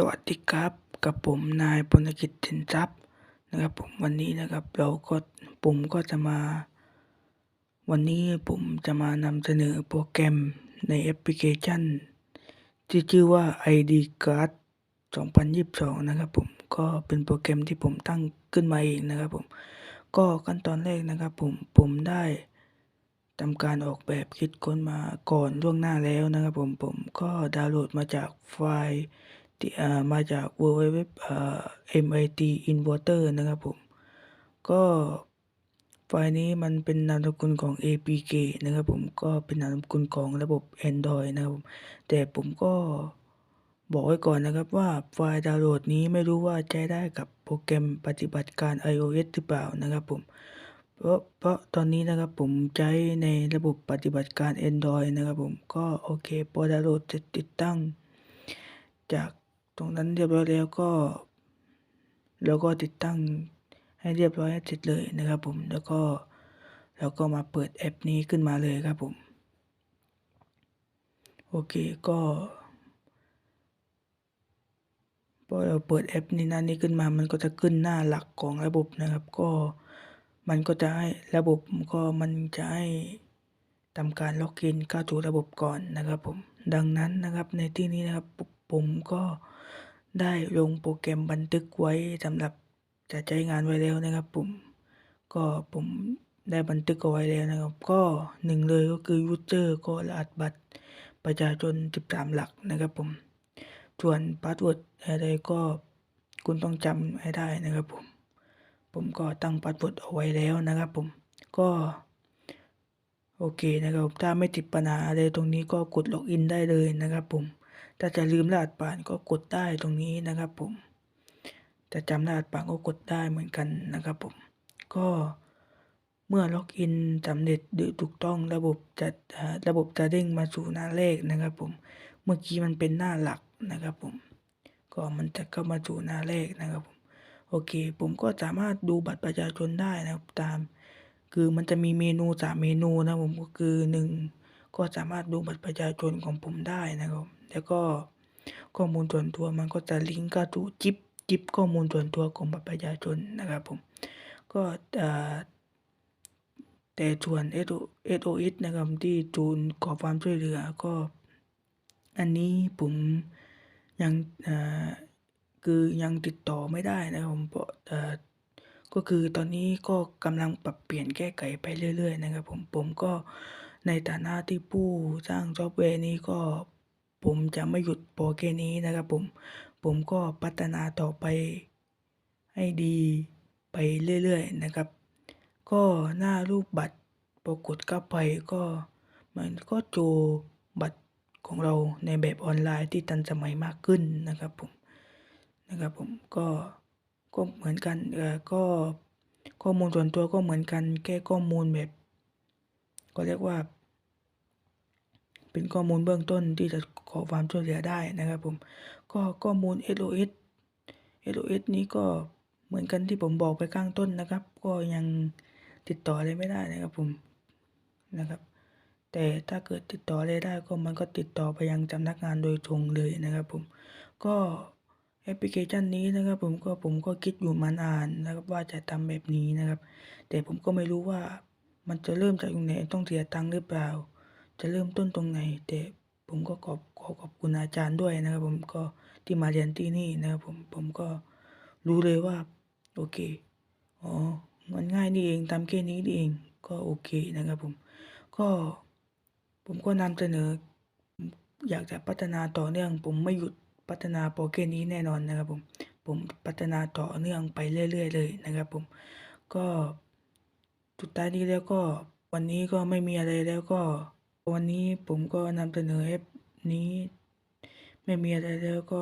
สวัสดีครับกับผมนายพลกิจสินทรัพย์นะครับผมวันนี้นะครับเราก็ผมก็จะมา วันนี้ผมจะมานำเสนอโปรแกรมในแอปพลิเคชัน ที่ชื่อว่า ID Card 2022 นะครับผมก็เป็นโปรแกรมที่ผมตั้งขึ้นมาเองนะครับผมก็ขั้นตอนแรกนะครับผมผมได้ทำการออกแบบคิดค้นมาก่อนล่วงหน้าแล้วนะครับผมผมก็ดาวน์โหลดมาจากไฟล์ ที่ามาจาก www อ่า MIT Inverter นะครับผม ก็ไฟล์นี้มันเป็นนามสกุลของ APK นะครับผมก็เป็นนามสกุลของระบบ Android นะครับผมแต่ผมก็บอกไว้ก่อนนะครับว่าไฟล์ดาวน์โหลดนี้ไม่รู้ว่าใช้ได้กับโปรแกรมปฏิบัติการ iOS หรือเปล่านะครับผม เพราะเพราะตอนนี้นะครับผมใช้ในระบบปฏิบัติการ Android นะครับผมก็โอเคพอดาวน์โหลดเสร็จติดตั้ง จาก ตรงนั้นเรียบร้อยแล้วก็แล้วก็ติดตั้งให้เรียบร้อยเสร็จเลยนะครับผมแล้วก็แล้วก็มาเปิดแอปนี้ขึ้นมาเลยครับผมโอเคก็พอเราเปิดแอปนี้นั้นนี้ขึ้นมา มันก็จะขึ้นหน้าหลักของระบบนะครับ ก็มันก็จะให้ระบบก็มันจะให้ทำการล็อกอินเข้าสู่ระบบก่อนนะครับผมดังนั้นนะครับในที่นี้นะครับผมก็ ได้ลงโปรแกรมบันทึกไว้สำหรับจะใช้งานไว้แล้วนะครับผมก็ผมได้บันทึกเอาไว้แล้วนะครับ ก็หนึ่งเลยก็คือยูเซอร์ก็รหัสบัตรประชาชน 13 หลักนะครับผมส่วนพาสเวิร์ดอะไรก็คุณต้องจำให้ได้นะครับผมผมก็ตั้งพาสเวิร์ดเอาไว้แล้วนะครับผมก็โอเคนะครับถ้าไม่ติดปัญหาอะไรตรงนี้ก็กดล็อกอินได้เลยนะครับผม ถ้าจะลืมรหัสผ่านก็กดได้ตรงนี้นะครับผมจะจำรหัสผ่านก็กดได้เหมือนกันนะครับผม ก็เมื่อล็อกอินสำเร็จหรือถูกต้องระบบจะระบบจะเด้งมาสู่หน้าแรกนะครับผม เมื่อกี้มันเป็นหน้าหลักนะครับผม ก็มันจะเข้ามาสู่หน้าแรกนะครับผม โอเค ผมก็สามารถดูบัตรประชาชนได้นะครับตาม คือมันจะมีเมนูสามเมนูนะผมก็คือหนึ่ง ก็สามารถดูบัตรประชาชนของผมได้นะครับ แล้วก็ข้อมูลส่วนตัวมันก็จะลิงก์เข้าสู่จิปจิปข้อมูลส่วนตัวของบัตรประชาชนนะครับผม ก็แต่ส่วน SOS นะครับที่จูนขอความช่วยเหลือก็ อันนี้ผมยังคือยังติดต่อไม่ได้นะครับผมเพราะก็คือตอนนี้ก็กำลังปรับเปลี่ยนแก้ไขไปเรื่อย ๆ นะครับผมผมก็ ในฐานะที่ผู้สร้างซอฟต์แวร์นี้ก็ผมจะไม่หยุดพอแค่นี้นะครับผม ผมก็พัฒนาต่อไปให้ดีไปเรื่อยๆนะครับ ก็หน้ารูปบัตรปรากฏเข้าไปก็มันก็โจบัตรของเราในแบบออนไลน์ที่ทันสมัยมากขึ้นนะครับผมนะครับผมก็ก็เหมือนกันเออก็ข้อมูลส่วนตัวก็เหมือนกันแค่ข้อมูลแบบ ก็เรียกว่า เป็นข้อมูลเบื้องต้นที่จะขอความช่วยเหลือได้นะครับผมก็ข้อมูล SOS SOS นี้ก็เหมือนกันที่ผมบอกไปข้างต้นนะครับ ก็ยังติดต่ออะไรไม่ได้นะครับผมนะครับ แต่ถ้าเกิดติดต่ออะไรได้ก็มันก็ติดต่อไปยังสำนักงานโดยตรงเลยนะครับผมก็แอปพลิเคชันนี้นะครับผมก็ผมก็คิดอยู่มานานนะครับว่าจะทำแบบนี้นะครับ แต่ผมก็ไม่รู้ว่ามันจะเริ่มจากตรงไหนต้องเสียตังค์หรือเปล่า จะเริ่มต้นตรงไหน แต่ผมก็ขอบขอขอบคุณอาจารย์ด้วยนะครับ ผมก็ที่มาเรียนที่นี่นะครับผมผมก็รู้เลยว่า โอเคอ๋อมันง่ายนี่เองทำแค่นี้นี่เองก็โอเคนะครับผม ก็ผมก็นำเสนอ อยากจะพัฒนาต่อเนื่อง ผมไม่หยุดพัฒนาโปรแกรมนี้แน่นอนนะครับผม ผมพัฒนาต่อเนื่องไปเรื่อยๆเลยนะครับผม ก็สุดท้ายนี้แล้วก็วันนี้ก็ไม่มีอะไรแล้วก็ วันนี้ผมก็นำเสนอเอฟนี้ ไม่มีอะไรแล้วก็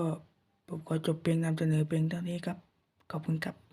ผมขอจบเพียงนำเสนอเพียงเท่านี้ครับ ขอบคุณครับ